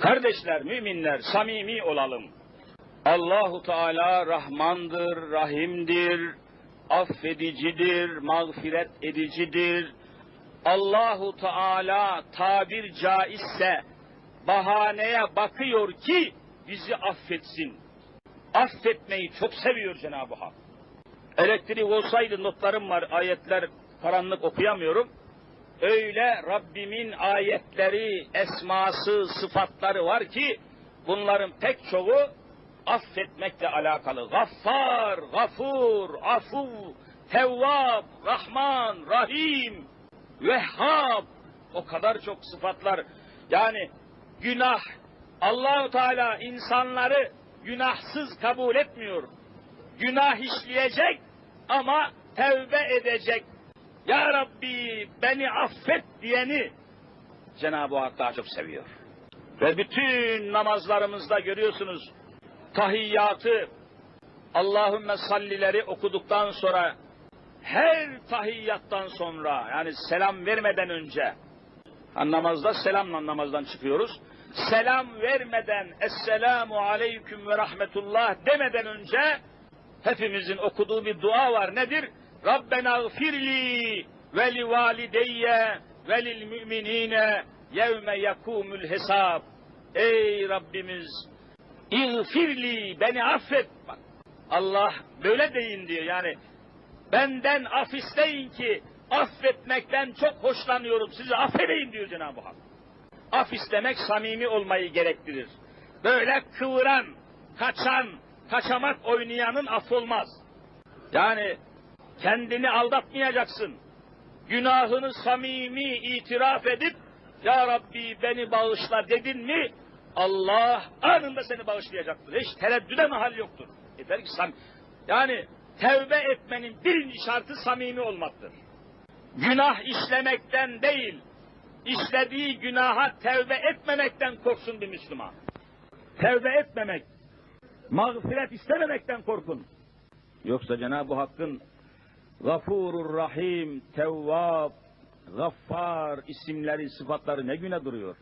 Kardeşler, müminler, samimi olalım. Allahu Teala Rahmandır, Rahim'dir, affedicidir, mağfiret edicidir. Allahu Teala tabir caizse bahaneye bakıyor ki bizi affetsin. Affetmeyi çok seviyor Cenab-ı Hak. Elektrik olsaydı notlarım var, ayetler karanlık okuyamıyorum. Öyle Rabbimin ayetleri, esması, sıfatları var ki bunların pek çoğu affetmekle alakalı. Gaffar, gafur, afu, tevvab, rahman, rahim, vehhab. O kadar çok sıfatlar. Yani günah, Allahu Teala insanları günahsız kabul etmiyor. Günah işleyecek ama tevbe edecek. Ya Rabbi beni affet diyeni Cenab-ı Hak daha çok seviyor. Ve bütün namazlarımızda görüyorsunuz tahiyyatı Allahümme sallileri okuduktan sonra her tahiyyattan sonra yani selam vermeden önce ha, namazda selamla namazdan çıkıyoruz. Selam vermeden Esselamu Aleyküm ve Rahmetullah demeden önce hepimizin okuduğu bir dua var. Nedir? Rabbena gfirli ve li valideyye ve lil müminine yevme yakumul hesab. Ey Rabbimiz İğfirli beni affet. Bak, Allah böyle deyin diyor yani benden af isteyin ki affetmekten çok hoşlanıyorum sizi affedeyim diyor Cenab-ı Hak. Af istemek samimi olmayı gerektirir. Böyle kıvıran, kaçan, kaçamak oynayanın af olmaz. Yani kendini aldatmayacaksın. Günahını samimi itiraf edip Ya Rabbi beni bağışla dedin mi Allah anında seni bağışlayacaktır. Hiç tereddüde mahal yoktur. Yeter ki sam yani tevbe etmenin birinci şartı samimi olmaktır. Günah işlemekten değil, işlediği günaha tevbe etmemekten korksun bir Müslüman. Tevbe etmemek, mağfiret istememekten korkun. Yoksa Cenab-ı Hakk'ın Gafurur Rahim, Tevvab, Gaffar isimleri, sıfatları ne güne duruyor?